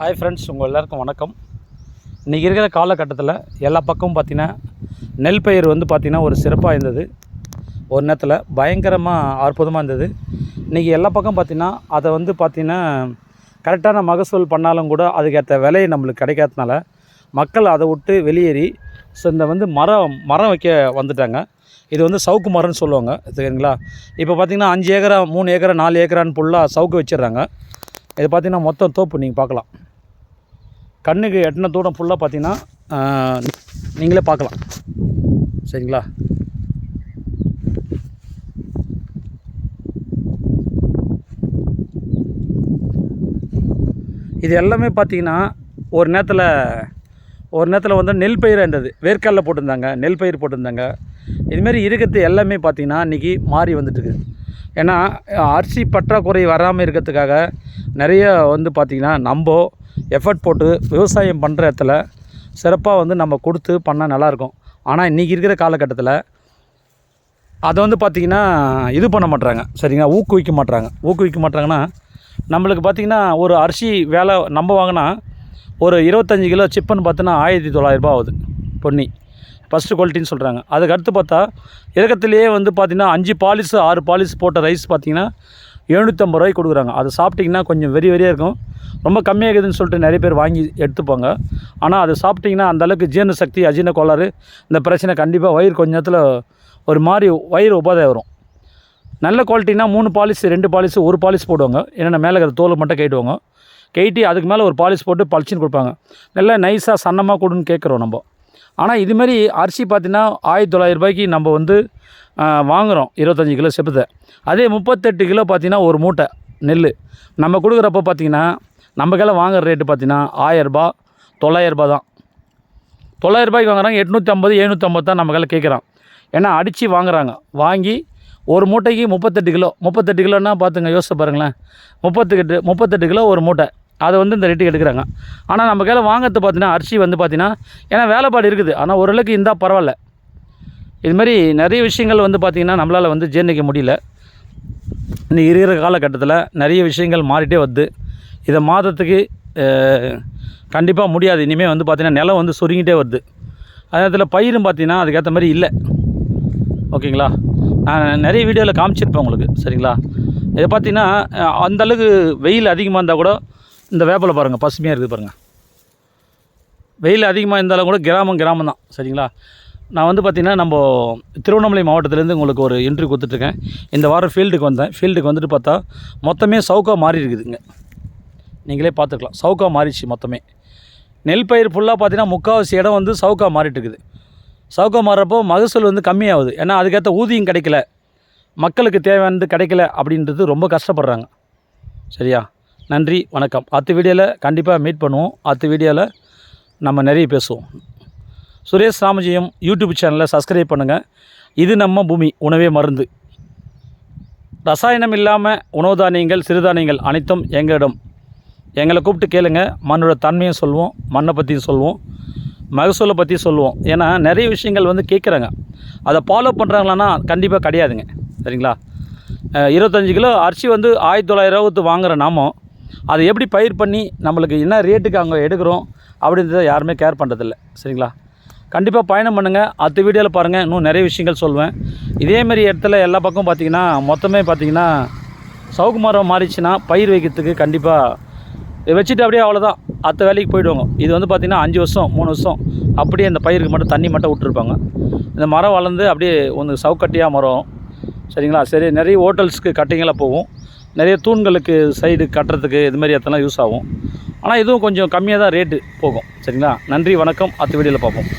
Hi friends உங்கள் எல்லாருக்கும் வணக்கம். இன்றைக்கி இருக்கிற காலகட்டத்தில் எல்லா பக்கமும் பார்த்திங்கன்னா நெல் பயிர் வந்து பார்த்திங்கன்னா ஒரு சிறப்பாக இருந்தது. ஒரு நேரத்தில் பயங்கரமாக அற்புதமாக இருந்தது. இன்றைக்கி எல்லா பக்கம் பார்த்திங்கன்னா அதை வந்து பார்த்திங்கன்னா கரெக்டான மகசூல் பண்ணாலும் கூட அதுக்கேற்ற விலையை நம்மளுக்கு கிடைக்காதனால மக்கள் அதை விட்டு வெளியேறி ஸோ இந்த வந்து மரம் மரம் வைக்க வந்துட்டாங்க. இது வந்து சவுக்கு மரம்னு சொல்லுவாங்க சரிங்களா? இப்போ பார்த்திங்கன்னா அஞ்சு ஏக்கரா மூணு ஏக்கரா நாலு ஏக்கரான்னு ஃபுல்லாக சவுக்கு வச்சிடுறாங்க. இது பார்த்திங்கன்னா மொத்தம் தோப்பு நீங்கள் பார்க்கலாம் கண்ணுக்கு எட்டின தூரம் ஃபுல்லாக பார்த்தீங்கன்னா நீங்களே பார்க்கலாம். சரிங்களா? இது எல்லாமே பார்த்தீங்கன்னா ஒரு நேரத்தில் ஒரு நேரத்தில் வந்து நெல் பயிராக இருந்தது. வேர்க்காலில் போட்டிருந்தாங்க நெல் பயிர் போட்டிருந்தாங்க. இதுமாரி இருக்கிறது எல்லாமே பார்த்திங்கன்னா இன்றைக்கி மாறி வந்துட்டுருக்கு. ஏன்னா அரிசி பற்றாக்குறை வராமல் இருக்கிறதுக்காக நிறைய வந்து பார்த்திங்கன்னா நம்ம எஃபர்ட் போட்டு விவசாயம் பண்ணுற இடத்துல சிறப்பாக வந்து நம்ம கொடுத்து பண்ணால் நல்லாயிருக்கும் ஆனால் இன்றைக்கி இருக்கிற காலகட்டத்தில் அதை வந்து பார்த்திங்கன்னா இது பண்ண மாட்றாங்க. சரிங்களா? ஊக்குவிக்க மாட்றாங்க. ஊக்குவிக்க மாட்றாங்கன்னா நம்மளுக்கு பார்த்திங்கன்னா ஒரு அரிசி வேலை நம்ம வாங்கினா ஒரு இருபத்தஞ்சி கிலோ சிப்புன்னு பார்த்தோன்னா ஆயிரத்தி தொள்ளாயிரரூபா ஆகுது பொன்னி. ஃபஸ்ட்டு குவாலிட்டின்னு சொல்கிறாங்க அதுக்கு அடுத்து பார்த்தா இறக்கத்துலேயே வந்து பார்த்திங்கன்னா அஞ்சு பாலிஸ் ஆறு பாலிஸ் போட்ட ரைஸ் பார்த்திங்கன்னா எழுநூற்றம்பது ரூபாய்க்கு கொடுக்குறாங்க. அதை சாப்பிட்டிங்கன்னா கொஞ்சம் வெறி வெறியாக இருக்கும். ரொம்ப கம்மியாகுதுன்னு சொல்லிட்டு நிறைய பேர் வாங்கி எடுத்துப்பாங்க. ஆனால் அதை சாப்பிட்டிங்கன்னா அந்தளவுக்கு ஜீரண சக்தி அஜீரண கோளாறு இந்த பிரச்சனை கண்டிப்பாக வயிறு கொஞ்ச நேரத்தில் ஒரு மாதிரி வயிறு உபாதை வரும். நல்ல குவாலிட்டினா மூணு பாலிஸ் ரெண்டு பாலிஸ் ஒரு பாலிஸ் போடுவாங்க. என்னென்ன மேலே இருக்கிற தோலை மட்டும் கேட்டுவாங்க கேட்டி அதுக்கு மேலே ஒரு பாலிஸ் போட்டு பளிச்சுன்னு கொடுப்பாங்க. நல்லா நைஸாக சன்னமாக கொடுன்னு கேட்குறோம் நம்ம. ஆனால் இதுமாரி அரிசி பார்த்தீங்கன்னா ஆயிரத்தி தொள்ளாயிரம் ரூபாய்க்கு நம்ம வந்து வாங்குகிறோம் இருபத்தஞ்சி கிலோ செப்பத்தை. அதே முப்பத்தெட்டு கிலோ பார்த்தீங்கன்னா ஒரு மூட்டை நெல் நம்ம கொடுக்குறப்ப பார்த்தீங்கன்னா நம்ம கையில் வாங்குற ரேட்டு பார்த்தீங்கன்னா ஆயரூபா தொள்ளாயிரரூபா தான். தொள்ளாயிரரூபாய்க்கு வாங்குறாங்க எட்நூற்றி ஐம்பது எழுநூற்றம்பது தான் நம்ம கையில் கேட்குறான் ஏன்னா அடித்து வாங்குறாங்க. வாங்கி ஒரு மூட்டைக்கு முப்பத்தெட்டு கிலோ முப்பத்தெட்டு கிலோன்னா பார்த்துங்க யோசிச்சு பாருங்களேன். முப்பத்தெட்டு முப்பத்தெட்டு கிலோ ஒரு மூட்டை. அதை வந்து இந்த ரேட்டுக்கு எடுக்கிறாங்க. ஆனால் நம்ம கையில் வாங்குறது பார்த்தீங்கன்னா அரிசி வந்து பார்த்தீங்கன்னா ஏன்னா வேலைப்பாடு இருக்குது. ஆனால் ஓரளவுக்கு இருந்தால் பரவாயில்ல. இது மாதிரி நிறைய விஷயங்கள் வந்து பார்த்திங்கன்னா நம்மளால் வந்து ஜீர்ணிக்க முடியல. இன்னைக்கு இருக்கிற காலகட்டத்தில் நிறைய விஷயங்கள் மாறிட்டே வருது. இதை மாதத்துக்கு கண்டிப்பாக முடியாது. இனிமேல் வந்து பார்த்திங்கன்னா நிலம் வந்து சுருங்கிட்டே வருது. அதே நேரத்தில் பயிரும் பார்த்திங்கன்னா அதுக்கேற்ற மாதிரி இல்லை. ஓகேங்களா? நான் நிறைய வீடியோவில் காமிச்சிருப்பேன் உங்களுக்கு. சரிங்களா? இதை பார்த்தீங்கன்னா அந்தளவுக்கு அந்த அளவுக்கு வெயில் அதிகமாக இருந்தால் கூட இந்த வேப்பில் பாருங்கள் பசுமையாக இருக்குது பாருங்கள் வெயில் அதிகமாக இருந்தாலும் கூட கிராமம் கிராமம் தான் சரிங்களா? நான் வந்து பார்த்திங்கன்னா நம்ம திருவண்ணாமலை மாவட்டத்துலேருந்து உங்களுக்கு ஒரு இன்ட்ரி கொடுத்துட்ருக்கேன். இந்த வாரம் ஃபீல்டுக்கு வந்தேன். ஃபீல்டுக்கு வந்துட்டு பார்த்தா மொத்தமே சவுக்கா மாறி இருக்குதுங்க. நீங்களே பார்த்துக்கலாம். சவுக்கா மாறிச்சு மொத்தமே. நெல் பயிர் ஃபுல்லாக பார்த்தீங்கன்னா முக்கால்வாசி இடம் வந்து சவுக்கா மாறிட்டு இருக்குது சவுக்கா மாறுறப்போ மகசூல் வந்து கம்மியாகுது. ஏன்னா அதுக்கேற்ற ஊதியம் கிடைக்கல. மக்களுக்கு தேவையானது கிடைக்கல அப்படின்றது ரொம்ப கஷ்டப்படுறாங்க. சரியா? நன்றி. வணக்கம். அடுத்த வீடியோவில் கண்டிப்பாக மீட் பண்ணுவோம். அடுத்த வீடியோவில் நம்ம நிறைய பேசுவோம். சுரேஷ் ராமஜெயம் யூடியூப் சேனலை சப்ஸ்கிரைப் பண்ணுங்கள் இது நம்ம பூமி உணவே மருந்து. ரசாயனம் இல்லாமல் உணவு தானியங்கள் சிறுதானியங்கள் அனைத்தும் எங்களிடம். எங்களை கூப்பிட்டு கேளுங்க. மண்ணோட தன்மையும் சொல்லுவோம் மண்ணை பற்றியும் சொல்லுவோம் மகசூலை பற்றி சொல்லுவோம். ஏன்னா நிறைய விஷயங்கள் வந்து கேட்குறாங்க. அதை ஃபாலோ பண்ணுறாங்களான்னா கண்டிப்பாக கிடையாதுங்க. சரிங்களா? இருபத்தஞ்சி இருபத்தஞ்சு கிலோ அரிசி வந்து ஆயிரத்தி தொள்ளாயிரம் ரூபாய்க்கு வாங்குகிற நாமோ அதை எப்படி பயிர் பண்ணி நம்மளுக்கு என்ன ரேட்டுக்கு அங்கே எடுக்கிறோம் அப்படின்றத யாருமே கேர் பண்ணுறதில்ல சரிங்களா? கண்டிப்பாக பயணம் பண்ணுங்கள் அடுத்த வீடியோவில் பாருங்கள் இன்னும் நிறைய விஷயங்கள் சொல்லுவேன் இதேமாரி இடத்துல எல்லா பக்கம் பார்த்தீங்கன்னா மொத்தமே பார்த்தீங்கன்னா சவுக்கு மரம் மாறிச்சுன்னா பயிர் வைக்கிறதுக்கு கண்டிப்பாக வச்சுட்டு அப்படியே அவ்வளோதான் அடுத்த வேலைக்கு போயிடுவாங்க. இது வந்து பார்த்திங்கன்னா அஞ்சு வருஷம் மூணு வருஷம் அப்படியே அந்த பயிருக்கு மட்டும் தண்ணி மட்டும் விட்டுருப்பாங்க. இந்த மரம் வளர்ந்து அப்படியே ஒன்று சவுக்கட்டியாக மரம். சரிங்களா? சரி நிறைய ஹோட்டல்ஸ்க்கு கட்டிங்களாக போகும். நிறைய தூண்களுக்கு சைடு கட்டுறதுக்கு இது மாதிரி இடத்தெல்லாம் யூஸ் ஆகும். ஆனால் இதுவும் கொஞ்சம் கம்மியாக தான் ரேட்டு போகும். சரிங்களா? நன்றி வணக்கம். அடுத்த வீடியோவில் பார்ப்போம்.